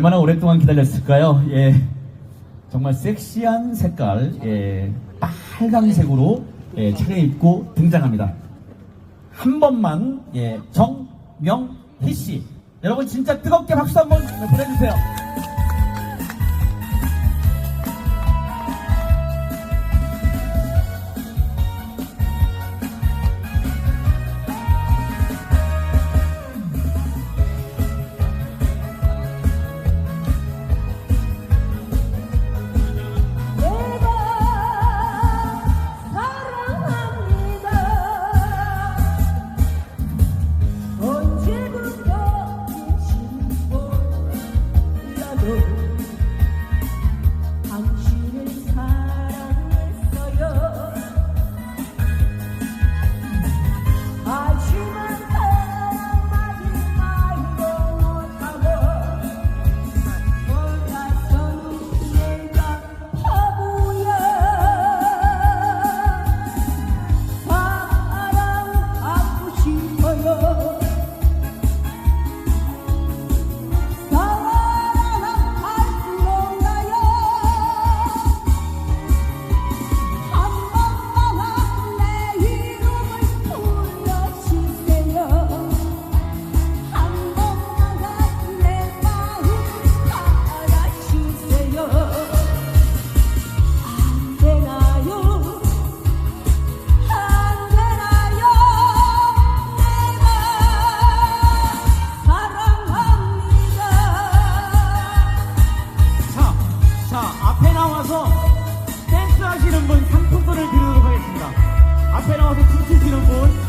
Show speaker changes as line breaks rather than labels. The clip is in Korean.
얼마나 오랫동안 기다렸을까요? 예. 정말 섹시한 색깔, 예. 빨강색으로 예, 차려입고 등장합니다. 한 번만, 예. 정명희 씨. 여러분 진짜 뜨겁게 박수 한번 보내주세요.
자, 앞에 나와서 댄스 하시는 분 상품권을 드리도록 하겠습니다. 앞에 나와서 춤추시는 분